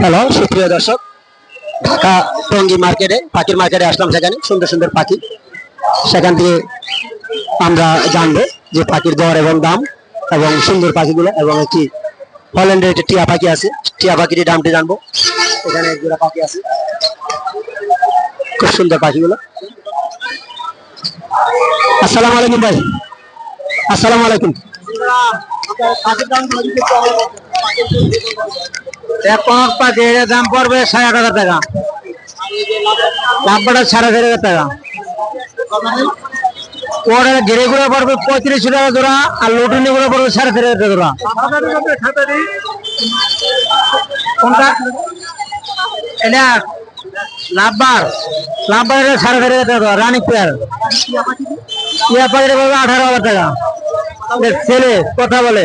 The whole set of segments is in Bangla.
হ্যালো, সুপ্রিয় দর্শক, ঢাকা টঙ্গী মার্কেটে, পাখির মার্কেটে আসলাম সেখানে, সুন্দর সুন্দর পাখি। সেখান থেকে আমরা জানব যে পাখির দর এবং দাম এবং সুন্দর পাখিগুলো এবং একটি হল্যান্ডের একটি টিয়া পাখি আছে। টিয়া পাখির দামটি জানব। এখানে এক পাখি আছে। খুব সুন্দর পাখিগুলো। আসসালামু আলাইকুম ভাই। আসসালামু আলাইকুম। এখন পাখির দাম পড়বে সাড়ে আট হাজার টাকা। লাভবাটা সাড়ে চার হাজার টাকা। ওর ঘিরে গুলো পড়বে পঁয়ত্রিশশো টাকা জোড়া, আর লুটুনি গুলো পড়বে সাড়ে চার হাজার টাকা জোড়া। কোনটা? এটা লাভবার। লাভবার সাড়ে চার হাজার টাকা জোড়া রানিক পেয়ার। ইয়া পাখির পড়বে আঠারো হাজার টাকা। ছেলে কথা বলে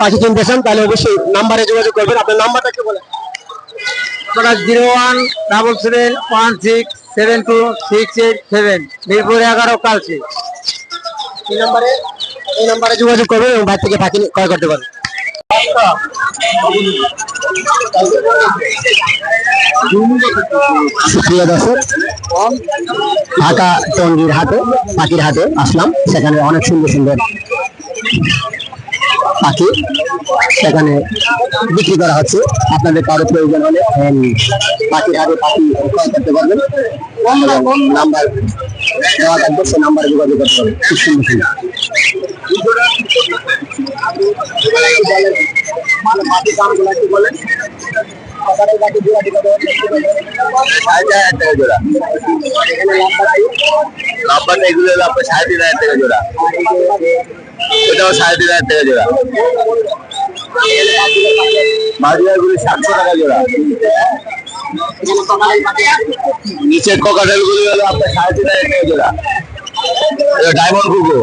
পাখি কিনতে চান তাহলে অবশ্যই নাম্বারে যোগাযোগ করবেন। আপনার নাম্বারটা একটু বলেন। আপনারা zero one double seven one six seven two six eight seven Mirpur এগারো কালচি। এই নাম্বারে এই নাম্বারে যোগাযোগ করবেন এবং বাইরে থেকে পাখি ক্রয় করতে পারবেন। সুপ্রিয় দর্শক ঢাকা টঙ্গির হাটে, পাখির হাটে আসলাম। সেখানে অনেক সুন্দর সুন্দর পাখি সেখানে বিক্রি করা হচ্ছে। আপনাদের কারও প্রয়োজন হলে পাখির হাটে পাখি ক্রয় করতে পারবেন নাম্বার দেওয়া থাকবে সে নাম্বারে যোগাযোগ করতে পারবেন। খুব সুন্দর সুন্দর। লাভবান এগুলো হলো আপনার সাড়ে তিন হাজার টাকা জোড়া। এটাও সাড়ে তিন হাজার টাকা জোড়া। মাঝিয়াগুলি সাতশো টাকা জোড়া। নিচের ককাটেল গুলি হলো আপনার সাড়ে তিন হাজার টাকা জোড়া। ডায়মন্ড কুকো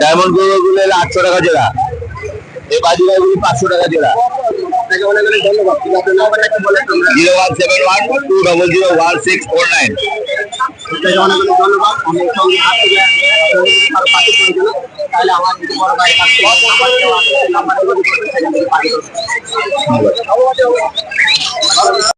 ডায়মন্ড কুকো গুলো হলো আটশো টাকা জোড়া। এই বাজিগাগুলি পাঁচশো টাকা জোড়া। Zero one seven one two double zero one six four nine. অনেক অনেক ধন্যবাদ। আমি সঙ্গে আরও প্রয়োজন হয়, তাহলে আমার যদি বড় ভাই নাম্বার